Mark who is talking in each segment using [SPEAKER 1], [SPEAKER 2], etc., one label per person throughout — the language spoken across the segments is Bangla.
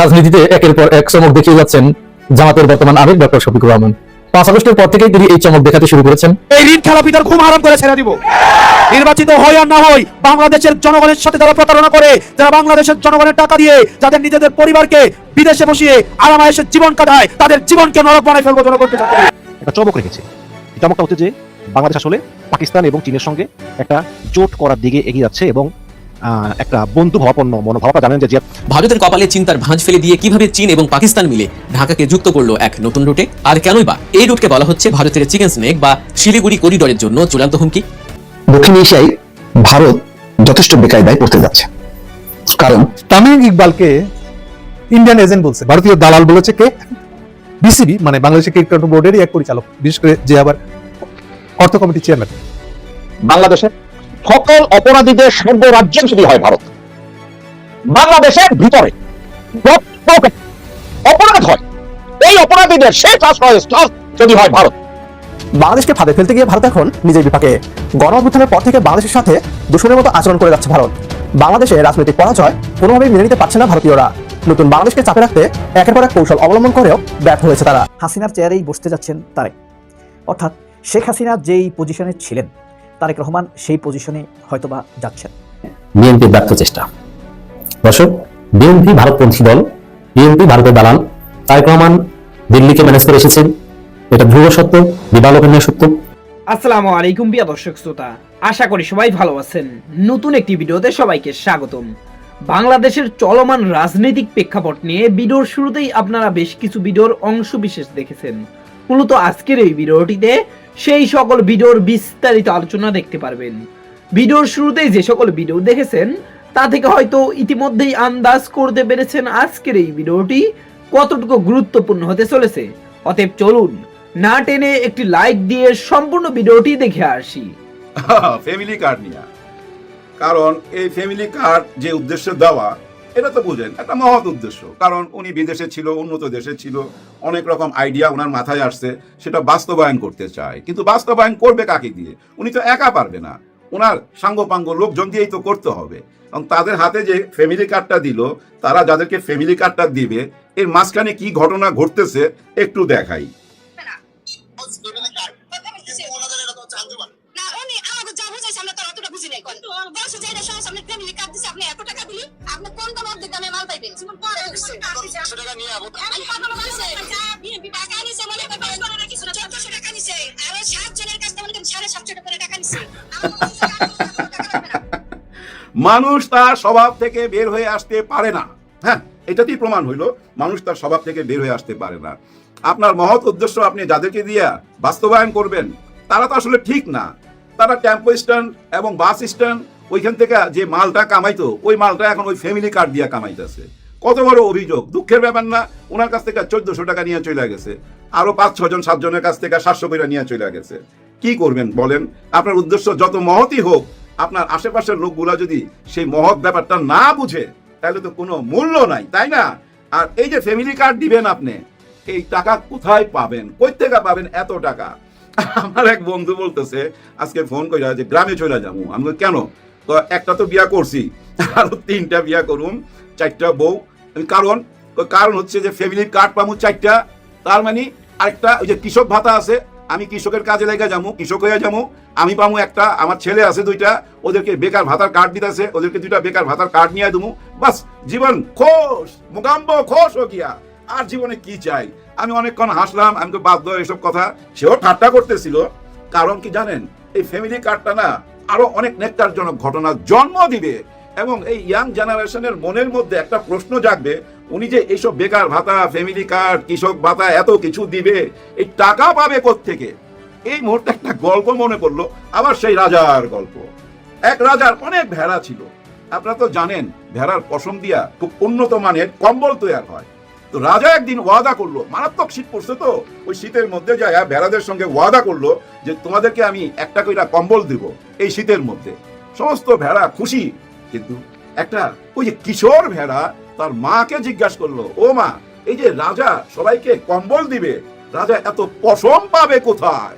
[SPEAKER 1] রাজনীতিতে একের পর এক চমক দেখিয়ে যাচ্ছেন জামাতের বর্তমান আমির ডক্টর শফিকুর রহমান। পাঁচ আগস্টের পর থেকেই তিনি এই চমক দেখাতে শুরু করেছেন।
[SPEAKER 2] এই ঋণ খেলাপিদের ঘুম হারাম করে ছেড়ে দিব। নির্বাচিত হই আর না হই বাংলাদেশের জনগণের সাথে যারা প্রতারণা করে যারা বাংলাদেশের জনগণের টাকা দিয়ে যাদের নিজেদের পরিবারকে বিদেশে বসিয়ে আরামায়েশে জীবন কাটায় তাদের জীবনকে নরক বানায় ফেলব জনগণকে
[SPEAKER 3] একটা চমক রেখেছে। এই চমকটা হচ্ছে যে বাংলাদেশ আসলে পাকিস্তান এবং চীনের সঙ্গে একটা জোট করার দিকে এগিয়ে যাচ্ছে এবং একটা বন্ধু ভাবাপন্ন মনোভাব জানেন যে
[SPEAKER 4] ভারতের কপালে চিন্তার ভাঁজ ফেলে দিয়ে কীভাবে চীন এবং পাকিস্তান মিলে ঢাকাকে যুক্ত করল এক নতুন রুটে? আর কেনই বা এই রুটকে বলা হচ্ছে ভারতের চিকেন স্নেক বা শিলিগুড়ি করিডোরের জন্য চূড়ান্ত হুমকি?
[SPEAKER 5] দক্ষিণ এশিয়ায় ভারত যথেষ্ট বেকায়দায় পড়তে যাচ্ছে। কারণ
[SPEAKER 6] তামিম ইকবালকে ইন্ডিয়ান এজেন্ট বলছে। ভারতীয় দালাল বলেছে কে? বিসিবি মানে বাংলাদেশের ক্রিকেট কন্ট্রোল বোর্ডেরই এক পরিচালক। বিশেষ করে যে আবার অর্থ কমিটির চেয়ারম্যান
[SPEAKER 5] বাংলাদেশের সকল অপরাধীদের সর্বরাজ্য যদি হয় ভারত। বাংলাদেশের ভিতরে অপরাধ হয়। এই অপরাধীদের শেষ আশ্রয় যদি হয় ভারত।
[SPEAKER 7] বাংলাদেশকে ফাঁদে ফেলতে গিয়ে ভারত এখন নিজের বিপাকে। গণ অভ্যুত্থানের পর থেকে বাংলাদেশের সাথে দূষণের মতো আচরণ করে যাচ্ছে ভারত। বাংলাদেশে রাজনৈতিক পরাজয় কোনোভাবেই মেনে নিতে পারছে না ভারতীয়রা। নতুন বাংলাদেশকে চাপে রাখতে একের পর এক কৌশল অবলম্বন করেও ব্যর্থ হয়েছে তারা।
[SPEAKER 8] হাসিনার চেয়ারেই বসতে যাচ্ছেন তারেক। অর্থাৎ শেখ হাসিনা যেই পজিশনে ছিলেন তারেক রহমান সেই পজিশনে হয়তোবা যাচ্ছেন।
[SPEAKER 1] বিএনপির ব্যর্থ চেষ্টা। দর্শক বিএনপি ভারতপন্থী দল বিএনপি ভারতের দালাল তারেক রহমান দিল্লিকে ম্যানেজ করে এসেছেন। এটা ধ্রুব সত্য দিবালোকনীয় সত্য।
[SPEAKER 9] আসসালামু আলাইকুম প্রিয় দর্শক শ্রোতা আশা করি সবাই ভালো আছেন। নতুন একটি ভিডিওতে সবাইকে স্বাগতম। বাংলাদেশের চলমান রাজনৈতিক প্রেক্ষাপট নিয়ে ভিডিওর শুরুতেই আপনারা বেশ কিছু ভিডিওর অংশ বিশেষ দেখেছেন। মূলত আজকের এই ভিডিওটিতে সেই সকল ভিডিওর বিস্তারিত আলোচনা দেখতে পারবেন। ভিডিওর শুরুতেই যে সকল ভিডিও দেখেছেন, তা থেকে হয়তো ইতিমধ্যেই আন্দাজ করতে পেরেছেন আজকের এই ভিডিওটি কতটুকু গুরুত্বপূর্ণ হতে চলেছে। অতএব চলুন না টেনে একটি লাইক দিয়ে সম্পূর্ণ ভিডিওটি দেখে আসি।
[SPEAKER 10] ফ্যামিলি কার্ড নিয়ে। কারণ এই ফ্যামিলি কার্ড যে উদ্দেশ্য দেওয়া এটা তো বুঝেন, একটা মহৎ উদ্দেশ্য। কারণ উনি বিদেশে ছিল, উন্নত দেশে ছিল, অনেক রকম আইডিয়া ওনার মাথায় আসছে, সেটা বাস্তবায়ন করতে চায়। কিন্তু বাস্তবায়ন করবে কাকে দিয়ে? উনি তো একা পারবে না। ওনার সাঙ্গপাঙ্গ লোকজন দিয়েই তো করতে হবে। এবং তাদের হাতে যে ফ্যামিলি কার্ডটা দিল, তারা যাদেরকে ফ্যামিলি কার্ডটা দিবে, এর মাঝখানে কি ঘটনা ঘটতেছে একটু দেখাই।
[SPEAKER 11] যাইরা সমস্যা আপনি ফ্যামিলি আপনি এত টাকা দিলি আপনি কোন দাম অর্ধেক দামে মাল পাইবেন? যেমন পরে হচ্ছে আমি পাগল হইছে টাকা। নিছে মনে করে পাই করে না কিছু না 1400 টাকা নিছে আর সাত জনের কাছ মনে করেন 750 করে টাকা নিছে
[SPEAKER 10] মানুষ তার স্বভাব থেকে বের হয়ে আসতে পারে না। হ্যাঁ এটাতেই প্রমাণ হইল মানুষ তার স্বভাব থেকে বের হয়ে আসতে পারে না। আপনার মহৎ উদ্দেশ্য আপনি যাদেরকে দিয়া বাস্তবায়ন করবেন তারা তো আসলে ঠিক না। তারা টেম্পো স্ট্যান্ড এবং বাস স্ট্যান্ড ওইখান থেকে যে মালটা কামাইতো, ওই মালটা এখন ওই ফ্যামিলি কার্ড দিয়ে কামাইতেছে। কত বড় অভিযোগ, দুঃখের ব্যাপার না, ওনার কাছ থেকে চোদ্দশো টাকা নিয়ে চলে গেছে, আরও পাঁচ, ছজন, সাতজনের কাছ থেকে সাতশো করে নিয়ে চলে গেছে। কি করবেন বলেন? আপনার উদ্দেশ্য যত মহৎই হোক, আপনার আশেপাশের লোকগুলা যদি সেই মহৎ ব্যাপারটা না বুঝে, তাহলে তো কোনো মূল্য নাই, তাই না? আর এই যে ফ্যামিলি কার্ড দিবেন আপনি, এই টাকা কোথায় পাবেন? কই থেকে পাবেন এত টাকা? আমার এক বন্ধু বলতেছে, আজকে ফোন করে যে গ্রামে চলে যাব। আমি কেন? তো একটা তো বিয়া করছি, আরও তিনটা বিয়া করুম, চারটা বউ। কারণ কারণ হচ্ছে যে ফ্যামিলি কার্ড পাবো চারটা, তার মানে আরেকটা ওই যে কৃষক ভাতা আছে, আমি কৃষকের কাজে লেগে যাব কৃষক হয়ে যাব আমি পাবো একটা, আমার ছেলে আছে দুইটা, ওদেরকে বেকার ভাতার কার্ড দিতেছে, ওদেরকে দুইটা বেকার ভাতার কার্ড নিয়ে দেবো বাস জীবন খোশ মুগাম্ব খোশ ও গিয়া, আর জীবনে কি চাই? আমি অনেকক্ষণ হাসলাম, আমি তো বাধ্য এসব কথা, সেও ঠাট্টা করতেছিল। কারণ কি জানেন, এই ফ্যামিলি কার্ডটা না আরও অনেক নেকটারজনক ঘটনা জন্ম দিবে এবং এই ইয়াং জেনারেশনের মনের মধ্যে একটা প্রশ্ন জাগবে, উনি যে এইসব বেকার ভাতা ফ্যামিলি কার্ড কৃষক ভাতা এত কিছু দিবে, এই টাকা পাবে থেকে এই মুহূর্তে একটা গল্প মনে পড়ল, আবার সেই রাজার গল্প। এক রাজার অনেক ভেড়া ছিল। আপনারা তো জানেন, ভেড়ার পশম দিয়া খুব উন্নত মানের কম্বল তৈরি হয়। তো রাজা একদিন ওয়াদা করল, মারাত্মক শীত পড়ছে তো, ওই শীতের মধ্যে যায় ভেড়াদের সঙ্গে ওয়াদা করল যে তোমাদেরকে আমি একটা কইরা কম্বল দিব এই শীতের মধ্যে। সমস্ত ভেড়া খুশি, কিন্তু একটা ওই যে কিশোর ভেড়া তার মাকে জিজ্ঞাসা করল, ও মা, এই যে রাজা সবাইকে কম্বল দিবে, রাজা এত পশম পাবে কোথায়?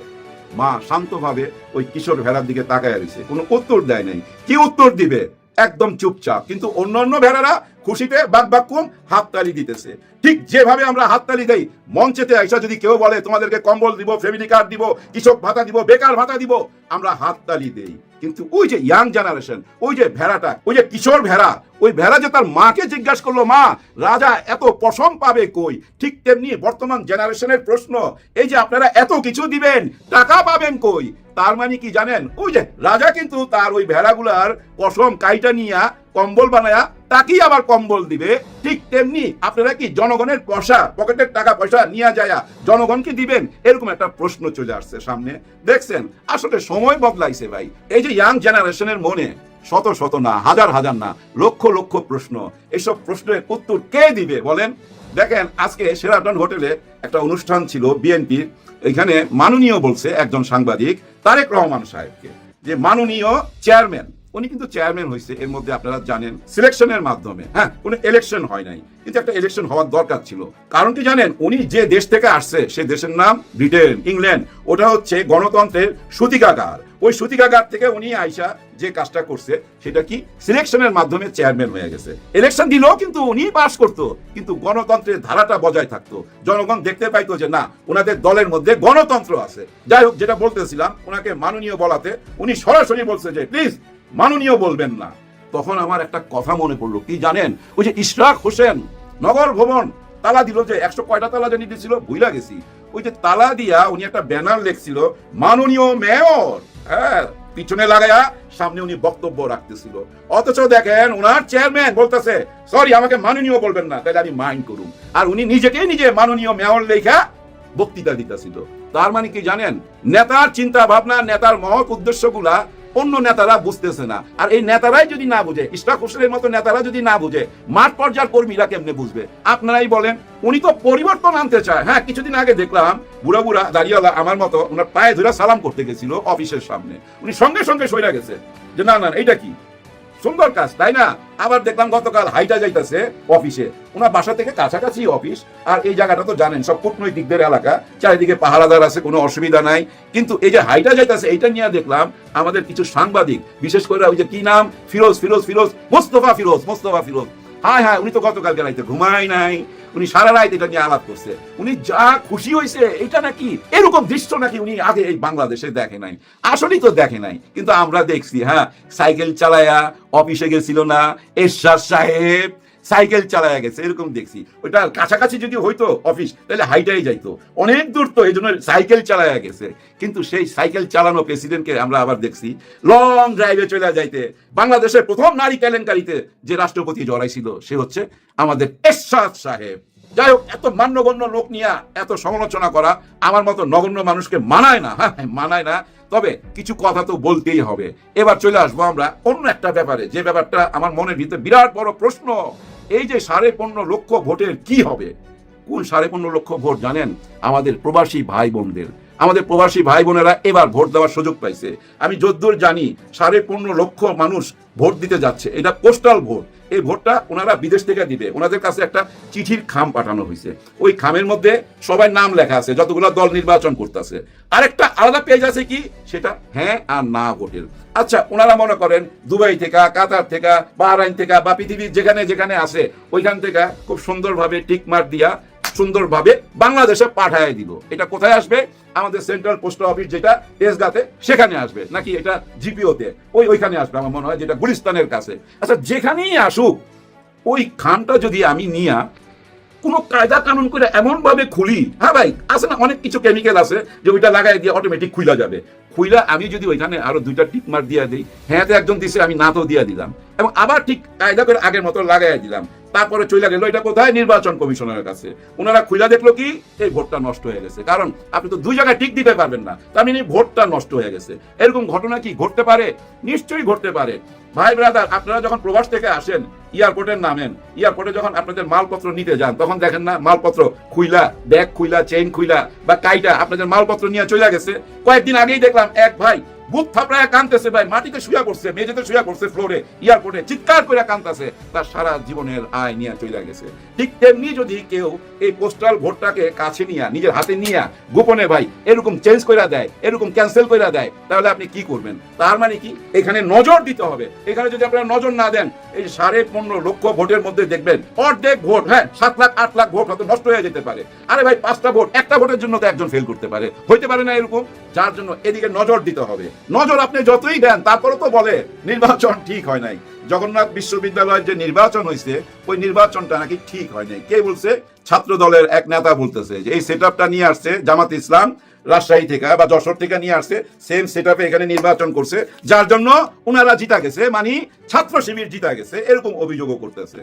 [SPEAKER 10] মা শান্তভাবে ওই কিশোর ভেড়ার দিকে তাকায় রয়েছে কোনো উত্তর দেয় নাই। কি উত্তর দিবে? একদম চুপচাপ। কিন্তু অন্যান্য ভেড়ারা খুশিতে বাক বাক্কুম হাততালি দিতেছে। ঠিক যেভাবে আমরা হাততালি দেই, মঞ্চেতে আইসা যদি কেউ বলে, তোমাদেরকে কম্বল দিব, ফ্যামিলি কার্ড দিব, কৃষক ভাতা দিব, বেকার ভাতা দিব, আমরা হাততালি দেই। কিন্তু ওই যে ইয়াং জেনারেশন, ওই যে ভেড়াটা, ওই যে কিশোর ভেড়া, ওই ভেড়া যে তার মাকে জিজ্ঞাসা করল, মা, রাজা এত পশম পাবে কই? ঠিক তেমনি বর্তমান জেনারেশনের প্রশ্ন, এই যে আপনারা এত কিছু দিবেন, টাকা পাবেন কই? তার মানে কি জানেন? ওই যে রাজা কিন্তু তার ওই ভেড়াগুলার পশম কাইটা নিয়া কম্বল বানায়া, তাকেই আবার কম্বল দিবে। ঠিক তেমনি আপনারা কি জনগণের পয়সা, পকেটের টাকা, পয়সা নিয়ে যায় জনগণকে দিবেন? এরকম একটা প্রশ্ন চলে আসছে সামনে। দেখছেন, আসলে সময় বদলাইছে ভাই। এই যে ইয়াং জেনারেশনের মনে, শত শত না, হাজার হাজার না, লক্ষ লক্ষ প্রশ্ন। এসব প্রশ্নের উত্তর কে দিবে বলেন? দেখেন, আজকে সেরাটন হোটেলে একটা অনুষ্ঠান ছিল বিএনপির এখানে মাননীয় বলছে একজন সাংবাদিক, তারেক রহমান সাহেবকে, যে মাননীয় চেয়ারম্যান উনি কিন্তু চেয়ারম্যান হয়েছে এর মধ্যে আপনারা জানেন সিলেকশনের মাধ্যমে হ্যাঁ কোনো ইলেকশন হয় নাই। কিন্তু একটা ইলেকশন হওয়ার দরকার ছিল। কারণ কি জানেন, উনি যে দেশ থেকে আসছে, সে দেশের নাম ব্রিটেন ইংল্যান্ড ওটা হচ্ছে গণতন্ত্রের সূতিকাগার। ওই সূতিকাগার থেকে উনি আইসা যে কাজটা করছে, সেটা কি? সিলেকশনের মাধ্যমে চেয়ারম্যান হয়ে গেছে। ইলেকশন দিলেও কিন্তু উনি পাস করতো, কিন্তু গণতন্ত্রের ধারাটা বজায় থাকতো। জনগণ দেখতে পাইতো যে না ওনাদের দলের মধ্যে গণতন্ত্র আছে। যাই হোক, যেটা বলতেছিলাম ওনাকে মাননীয় বলাতে উনি সরাসরি বলছে যে প্লিজ মাননীয় বলবেন না। তখন আমার একটা কথা মনে পড়ল। কি জানেন? ওই যে ইশরাক হোসেন, নগর ভবন, তালা দিল যে একশো কয়টা তালা জানি দিয়েছিল ভুইলা গেছি। ওই যে তালা দিয়া উনি একটা ব্যানার লেখছিল, মাননীয় মেয়র। হ্যাঁ পিছনে লাগায়া সামনে উনি বক্তব্য রাখতেছিল। অথচ দেখেন ওনার চেয়ারম্যান বলতেছে, সরি, আমাকে মাননীয় বলবেন না, তাহলে আমি মাইন্ড করুন আর উনি নিজেকেই নিজে মাননীয় মেয়র লেখা বক্তৃতা দিতেছিল। তার মানে কি জানেন? নেতার চিন্তা ভাবনা, নেতার মহৎ উদ্দেশ্যগুলা অন্য নেতারা বুঝতেছে না। আর এই নেতারাই যদি না বুঝে, ইশরাক হোসেনের মতো নেতারা যদি না বুঝে, মাঠ পর্যায়ের কর্মীরা কেমনে বুঝবে? আপনারাই বলেন, উনি তো পরিবর্তন আনতে চায়। হ্যাঁ কিছুদিন আগে দেখলাম, বুড়া বুড়া দাঁড়িয়েওয়ালা আমার মতো ওনার পায়ে ধরে সালাম করতে গেছিল অফিসের সামনে। উনি সঙ্গে সঙ্গে সইরা গেছে। যে না না এটা কি? সুন্দর কাজ, তাই না? আবার দেখলাম গতকাল হাইটা যাইতেছে অফিসে। ওনার বাসা থেকে কাছাকাছি অফিস, আর এই জায়গাটা তো জানেন, সব কূটনৈতিকদের এলাকা। চারিদিকে পাহারাদার আছে, কোনো অসুবিধা নাই। কিন্তু এই যে হাইটা যাইতেছে, এইটা নিয়ে দেখলাম আমাদের কিছু সাংবাদিক, বিশেষ করে ওই যে কি নাম? ফিরোজ ফিরোজ ফিরোজ, মোস্তফা ফিরোজ মোস্তফা ফিরোজ। হায় হায়, উনি তো গতকাল রাইতে ঘুমাই নাই। উনি সারা রাত এটা নিয়ে আলাপ করছে। উনি যা খুশি হয়েছে এটা নাকি এরকম দৃশ্য নাকি উনি আগে এই বাংলাদেশে দেখে নাই। আসলেই তো দেখে নাই। কিন্তু আমরা দেখছি হ্যাঁ সাইকেল চালায়া অফিসে গেছিল না। এরশাদ সাহেব সাইকেল চালায় গেছে, এরকম দেখছি। ওইটা কাছাকাছি যদি হইতো অফিস, তাহলে হাইটাই যাইতো। অনেক দূর তো এই জন্য সাইকেল চালায় গেছে। কিন্তু সেই সাইকেল চালানো প্রেসিডেন্টকে আমরা আবার দেখছি, লং ড্রাইভে চলে যাইতে। বাংলাদেশের প্রথম নারী কেলেঙ্কারিতে যে রাষ্ট্রপতি জড়াইছিল, সে হচ্ছে আমাদের এরশাদ সাহেব। যাই হোক এত মান্যগণ্য লোক নিয়ে এত সমালোচনা করা আমার মতো নগণ্য মানুষকে মানায় না হ্যাঁ মানায় না। তবে কিছু কথা তো বলতেই হবে। এবার চলে আসব আমরা অন্য একটা ব্যাপারে, যে ব্যাপারটা আমার মনের ভিতরে বিরাট বড় প্রশ্ন। এই যে সাড়ে পনেরো লক্ষ ভোটের কি হবে? কোন সাড়ে পনেরো লক্ষ ভোট জানেন? আমাদের প্রবাসী ভাই বোনদের। আমাদের প্রবাসী ভাই বোনেরা এবার ভোট দেওয়ার সুযোগ পাইছে। আমি যদ্দূর জানি, সাড়ে পনেরো লক্ষ মানুষ ভোট দিতে যাচ্ছে। এটা পোস্টাল ভোট। এই ভোটটা ওনারা বিদেশ থেকে দিবে। ওনাদের কাছে একটা চিঠির খাম পাঠানো হয়েছে ওই খামের মধ্যে সবাই নাম লেখা আছে, যতগুলো দল নির্বাচন করতেছে। আরেকটা আলাদা পেজ আছে কি? সেটা হ্যাঁ আর না ভোটের। আচ্ছা ওনারা মনে করেন, দুবাই থেকে, কাতার থেকে, বাহরাইন থেকে বা পৃথিবীর যেখানে যেখানে আছে, ওইখান থেকে খুব সুন্দরভাবে টিক মার্ক দিয়া সুন্দরভাবে বাংলাদেশে পাঠায় দিল এটা কোথায় আসবে? আমাদের সেন্ট্রাল পোস্ট অফিস যেটা, তেজগাতে, সেখানে আসবে। নাকি এটা জিপিওতে? ওই ওইখানে আসবে আমার মনে হয়, যেটা গুলিস্তানের কাছে। আচ্ছা যেখানেই আসুক, ওই খানটা যদি আমি নিয়া, কোনো কায়দা কানুন করে এমন ভাবে খুলি হ্যাঁ ভাই, আছে না অনেক কিছু কেমিক্যাল আছে, যে ওইটা লাগাই দিয়ে অটোমেটিক খুইলা যাবে। খুইলা আমি যদি ওইখানে আরও দুইটা টিক মার দিয়ে দিই হ্যাঁ একজন দিছে, আমি না তো দিয়ে দিলাম। এবং আবার ঠিক কায়দা করে আগের মতো লাগাই দিলাম। তারপরে চলে গেল, এটা কোথায়? নির্বাচন কমিশনের কাছে। ওনারা খুইলা দেখল কি? এই ভোটটা নষ্ট হয়ে গেছে। কারণ আপনি তো দুই জায়গায় টিক দিতে পারবেন না। তার মানে ভোটটা নষ্ট হয়ে গেছে। এরকম ঘটনা কি ঘটতে পারে? নিশ্চয়ই ঘটতে পারে। ভাই ব্রাদার, আপনারা যখন প্রবাস থেকে আসেন, এয়ারপোর্টের নামেন, এয়ারপোর্টে যখন আপনাদের মালপত্র নিতে যান, তখন দেখেন না মালপত্র খুইলা, ব্যাগ খুইলা চেইন খুইলা বা কাইটা আপনাদের মালপত্র নিয়ে চলে গেছে। কয়েকদিন আগেই দেখলাম এক ভাই বুক থাপড়ায় কানতেছে ভাই, মাটিতে শুয়া পড়ছে, মেঝেতে শুয়া পড়ছে ফ্লোরে এয়ারপোর্টে চিৎকার করে কানতেছে তার সারা জীবনের আয় নিয়ে চলে গেছে। ঠিক তেমনি যদি কেউ এই পোস্টাল ভোটটাকে কাছে নিয়ে, নিজের হাতে নিয়ে, গোপনে ভাই, এরকম চেঞ্জ করে দেয়, এরকম ক্যান্সেল করে দেয়, তাহলে আপনি কি করবেন? তার মানে কি? এখানে নজর দিতে হবে। এখানে যদি আপনারা নজর না দেন, এই সাড়ে পনেরো লক্ষ ভোটের মধ্যে দেখবেন, অর্ধেক ভোট হ্যাঁ সাত লাখ, আট লাখ ভোট হয়তো নষ্ট হয়ে যেতে পারে। আরে ভাই, পাঁচটা ভোট, একটা ভোটের জন্য তো একজন ফেল করতে পারে। হইতে পারে না এরকম। যার জন্য এদিকে নজর দিতে হবে। নজর আপনি যতই দেন তারপরে তো বলে, নির্বাচন ঠিক হয় নাই। জগন্নাথ বিশ্ববিদ্যালয়ের যে নির্বাচন হয়েছে ওই নির্বাচনটা নাকি ঠিক হয় নাই। কে বলছে? ছাত্র দলের এক নেতা বলতেছে যে, এই সেট নিয়ে আসছে জামাত ইসলাম, রাজশাহী থেকে, বা যশোর থেকে নিয়ে আসছে সেম সেট এখানে নির্বাচন করছে। যার জন্য ওনারা জিতা গেছে মানে ছাত্র শিবির জিতা গেছে, এরকম অভিযোগও করতেছে।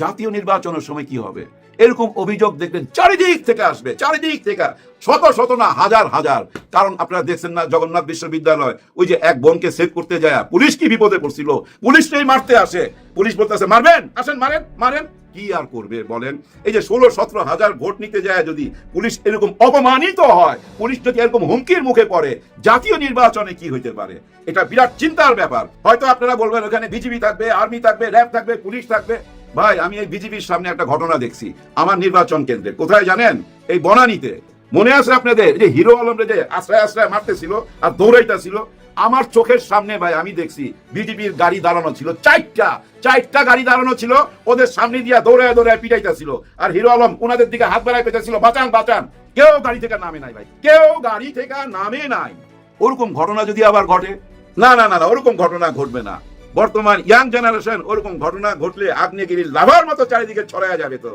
[SPEAKER 10] জাতীয় নির্বাচনের সময় কি হবে? এরকম অভিযোগ দেখবেন চারিদিক থেকে আসবে, চারিদিক থেকে। শত শত না, হাজার হাজার। কারণ আপনারা দেখছেন না, জগন্নাথ বিশ্ববিদ্যালয়, ওই যে এক বোনকে সেভ করতে যায়, পুলিশ কি বিপদে পড়ছিল? পুলিশটাই মারতে আসে। পুলিশ বলতেছে, মারবেন? আসেন, মারেন মারেন। কি আর করবে বলেন? এই যে ষোলো, সতেরো হাজার ভোট নিতে যায় যদি পুলিশ এরকম অপমানিত হয়, পুলিশ যদি এরকম হুমকির মুখে পড়ে, জাতীয় নির্বাচনে কি হইতে পারে? এটা বিরাট চিন্তার ব্যাপার। হয়তো আপনারা বলবেন, ওখানে বিজিবি থাকবে, আর্মি থাকবে, র্যাব থাকবে, পুলিশ থাকবে। ভাই, আমি এই বিজিবির সামনে একটা ঘটনা দেখছি। আমার নির্বাচন কেন্দ্রে। কোথায় জানেন? এই বনানীতে। মনে আছে আপনাদের? যে হিরো আলমরে যে আশ্রয় আশ্রয় মারতেছিল আর দৌড়াইতেছিল। আমার চোখের সামনে ভাই, আমি দেখছি বিজেপির গাড়ি দাঁড়ানো ছিল। চারটা চারটা গাড়ি দাঁড়ানো ছিল। ওদের সামনে দিয়া দৌড়ায় দৌড়ায় পিটাইতেছিল। আর হিরো আলম ওনাদের দিকে হাত বাড়ায় পেতেছিল বাঁচান বাঁচান। কেউ গাড়ি থেকে নামে নাই ভাই। কেউ গাড়ি থেকে নামে নাই। ওরকম ঘটনা যদি আবার ঘটে? না না না না, ওরকম ঘটনা ঘটবে না। বর্তমান ইয়াং জেনারেশন ওরকম ঘটনা ঘটলে আগ্নেয়গিরির লাভার মতো চারিদিকে ছড়ায়া যাবে তো।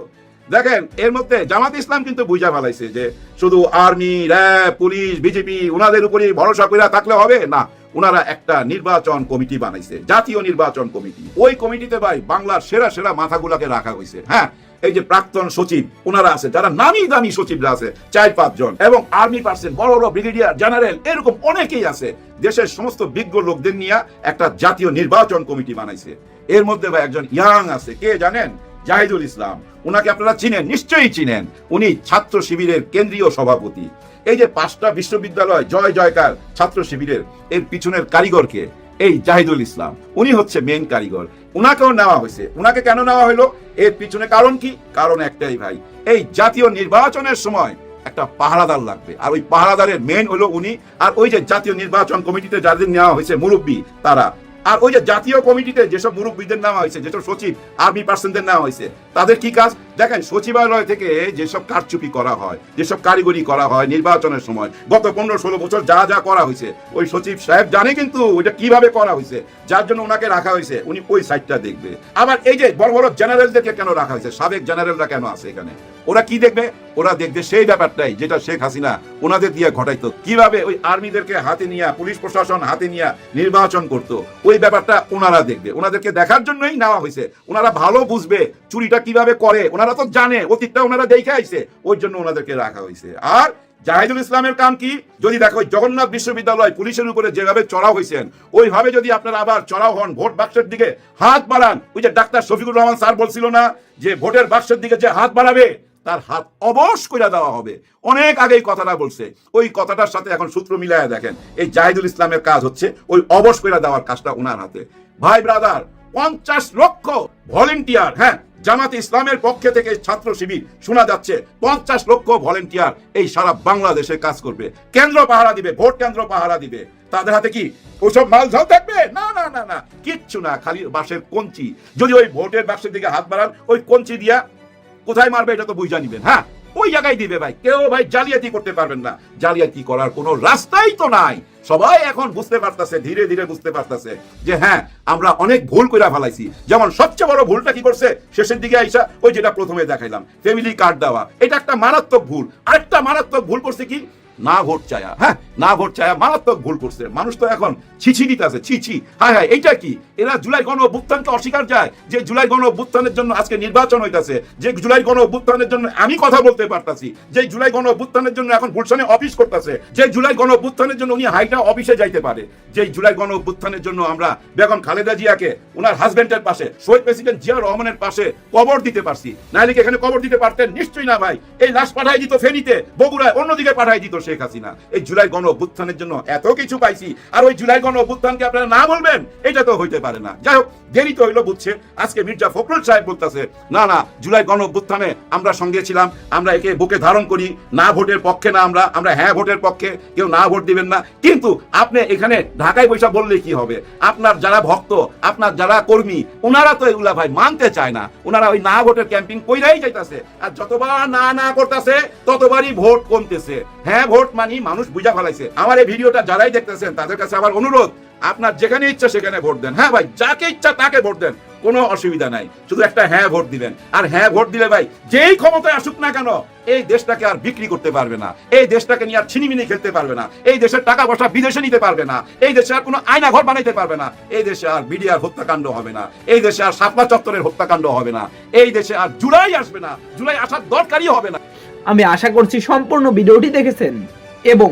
[SPEAKER 10] দেখেন, এর মধ্যে জামাত ইসলাম কিন্তু বুঝা ফেলাইছে যে শুধু আর্মি র্যাব পুলিশ বিজেপি ওনাদের উপরই ভরসা করে থাকলে হবে? না ওনারা একটা নির্বাচন কমিটি বানাইছে, জাতীয় নির্বাচন কমিটি। ওই কমিটিতে ভাই বাংলার সেরা সেরা মাথাগুলাকে রাখা হয়েছে হ্যাঁ এই যে প্রাক্তন সচিব ওনারা আছে, যারা নামি দামি সচিবরা আছে, চার পাঁচজন এবং আর্মি পার্সন বড় বড় ব্রিগেডিয়ার জেনারেল এরকম অনেকেই আছে, দেশের সমস্ত বিজ্ঞ লোকদের নিয়ে একটা জাতীয় নির্বাচন কমিটি বানাইছে। এর মধ্যে ভাই একজন ইয়াং আছে, কে জানেন? জাহিদুল ইসলাম। ওনাকে আপনারা চিনেন, নিশ্চয়ই চিনেন। উনি ছাত্র শিবিরের কেন্দ্রীয় সভাপতি। এই যে পাঁচটা বিশ্ববিদ্যালয়, জয় জয়কার ছাত্র শিবিরের, এর পিছনের কারিগরকে এই জাহিদুল ইসলাম, উনি হচ্ছে মেন কারিগর। উনাকেও নেওয়া হয়েছে। উনাকে কেন নেওয়া হলো? এর পিছনে কারণ কি? কারণ একটাই ভাই, এই জাতীয় নির্বাচনের সময় একটা পাহারাদার লাগবে। আর ওই পাহারাদারের মেন হলো উনি। আর ওই যে জাতীয় নির্বাচন কমিটিতে যাদের নেওয়া হয়েছে মুরব্বী, তারা। আর ওই যে জাতীয় কমিটিতে যেসব মুরব্বীদের নেওয়া হয়েছে, যেসব সচিব আর্মি পার্সনদের নেওয়া হয়েছে, তাদের কি কাজ? দেখেন, সচিবালয় থেকে যেসব কারচুপি করা হয়, যেসব কারিগরি করা হয় নির্বাচনের সময়, গত পনেরো ষোলো বছর যা যা করা হয়েছে, ওই সচিব সাহেব জানে কিন্তু ওইটা কীভাবে করা হয়েছে, যার জন্য ওনাকে রাখা হয়েছে, উনি ওই সাইডটা দেখবে। আবার এই যে বড় বড় জেনারেলদেরকে কেন রাখা হয়েছে? সাবেক জেনারেলরা কেন আছে এখানে? ওরা কি দেখবে? ওরা দেখবে সেই ব্যাপারটাই, যেটা শেখ হাসিনা ওনাদের দিয়ে ঘটাইতো। কীভাবে ওই আর্মিদেরকে হাতে নিয়ে, পুলিশ প্রশাসন হাতে নিয়ে নির্বাচন করতো, ওই ব্যাপারটা ওনারা দেখবে। ওনাদেরকে দেখার জন্যই নেওয়া হয়েছে। ওনারা ভালো বুঝবে চুরিটা কীভাবে করে। ওনারা তো জানে, অতীতটা ওনারা দেখে আইছে। ওই জন্য ওনাদেরকে রাখা হয়েছে। আর জাহিদুল ইসলামের কাম কি? যদি দেখো জগন্নাথ বিশ্ববিদ্যালয় পুলিশের উপরে যেভাবে চড়াও হয়েছেন, ওইভাবে যদি আপনারা আবার চড়াও হন, ভোট বাক্সের দিকে হাত বাড়ান, ওই যে ডাক্তার শফিকুর রহমান স্যার বলছিল না যে ভোটের বাক্সের দিকে যে হাত বাড়াবে? তার হাত অবশ করে দেওয়া হবে। অনেক আগে এই কথাটা বলছে। ওই কথাটার সাথে এখন সূত্র মিলায় দেখেন। এই জাহিদুল ইসলামের কাজ হচ্ছে ওই অবশ করে দেওয়ার কাজটা ওনার হাতে। ভাই ব্রাদার পঞ্চাশ লক্ষ ভলেন্টিয়ার হ্যাঁ জামাতে ইসলামের পক্ষে থেকে ছাত্র শিবির শোনা যাচ্ছে, পঞ্চাশ লক্ষ ভলেন্টিয়ার এই সারা বাংলাদেশে কাজ করবে। কেন্দ্র পাহারা দিবে, ভোট কেন্দ্র পাহারা দিবে। তাদের হাতে কি ওসব মাল ঝাল থাকবে? না না না না, কিচ্ছু না, খালি বাসের কঞ্চি। যদি ওই ভোটের বাক্সের দিকে হাত বাড়ান, ওই কঞ্চি দিয়া কোথায় মারবে এটা তো বুঝা নিবেন হ্যাঁ? ওই জায়গায় দিবে ভাই। কেউ ভাই জালিয়াতি করতে পারবেন না। জালিয়াতি করার কোনো রাস্তাই তো নাই। সবাই এখন বুঝতে পারতেছে, ধীরে ধীরে বুঝতে পারতেছে যে হ্যাঁ আমরা অনেক ভুল করে ফেলাইছি। যেমন সবচেয়ে বড় ভুলটা কি করছে? শেষের দিকে আইসা ওই যেটা প্রথমে দেখাইলাম ফ্যামিলি কার্ড দেওয়া। এটা একটা মারাত্মক ভুল। আরেকটা মারাত্মক ভুল করছে কি? না ভোট চায়া হ্যাঁ? না ভোট চায়া মারাত্মক ভুল করছে। মানুষ তো এখন ছিছি দিতে আছে ছিছি হায় হায়, এইটা কি? এরা জুলাই গণ অভ্যুত্থানকে অস্বীকার যায় যে জুলাই গণ অভ্যুত্থানের জন্য আজকে নির্বাচন হইতাছে, যে জুলাই গণ অভ্যুত্থানের জন্য আমি কথা বলতে পারতাছি, যে জুলাই গণ অভ্যুত্থানের জন্য এখন গুলশানে অফিস করতেছে, যে জুলাই গণ অভ্যুত্থানের জন্য উনি হাইটা অফিসে যাইতে পারে, যে জুলাই গণ অভ্যুত্থানের জন্য আমরা বেগম খালেদা জিয়াকে ওনার হাজবেন্ডের পাশে, শহীদ প্রেসিডেন্ট জিয়া রহমানের পাশে কবর দিতে পারছি। নাইলে কি এখানে কবর দিতে পারতেন? নিশ্চয়ই না ভাই। এই লাশ পাঠাই দিত ফেনীতে, বগুড়ায়, অন্যদিকে পাঠাই দিত শেখ হাসিনা। এই জুলাই গণ অভ্যুত্থানের জন্য এত কিছু পাইছি, আর ওই জুলাই গণ অভ্যুত্থানকে আপনারা না বলবেন, এটা তো হইতে পারে না। যাই হোক, দেরি তো হইল বুঝছে, আজকে মির্জা ফখরুল সাহেব বলতেছে, না না, জুলাই গণ অভ্যুত্থানে আমরা সঙ্গে ছিলাম, আমরা একে বুকে ধারণ করি, না ভোটের পক্ষে না আমরা আমরা হ্যাঁ ভোটের পক্ষে, কেউ না ভোট দিবেন না। কিন্তু আপনি এখানে ঢাকায় বৈশা বললে কি হবে? আপনার যারা ভক্ত, আপনার যারা কর্মী ওনারা তো এগুলা ভাই মানতে চায় না। ওনারা ওই না ভোটের ক্যাম্পিং কইরাই যাইতাছে। আর যতবার না না করতেছে, ততবারই ভোট কমতেছে। হ্যাঁ ভোট মানি মানুষ বুঝা ফেলাইছে আমার এই ভিডিওটা যারাই দেখতেছেন, তাদের কাছে আমার অনুরোধ, আপনার যেখানে ইচ্ছা সেখানে ভোট দেন। হ্যাঁ ভাই, যাকে ইচ্ছা তাকে ভোট দেন, কোনো অসুবিধা নাই। শুধু একটা হ্যাঁ ভোট দিবেন। আর হ্যাঁ ভোট দিলে ভাই, যেই ক্ষমতায় আসুক না কেন, এই দেশটাকে আর বিক্রি করতে পারবে না। এই দেশটাকে নিয়ে আর ছিনিমিনি খেলতে পারবে না। এই দেশের টাকা পয়সা বিদেশে নিতে পারবে না। এই দেশে আর কোনো আয়না ঘর বানাইতে পারবে না। এই দেশে আর বিডিআর হত্যাকাণ্ড হবে না। এই দেশে আর সাপলা চত্বরের হত্যাকাণ্ড হবে না। এই দেশে আর জুলাই আসবে না। জুলাই আসার দরকারই হবে না।
[SPEAKER 9] আমি আশা করছি সম্পূর্ণ ভিডিওটি দেখেছেন এবং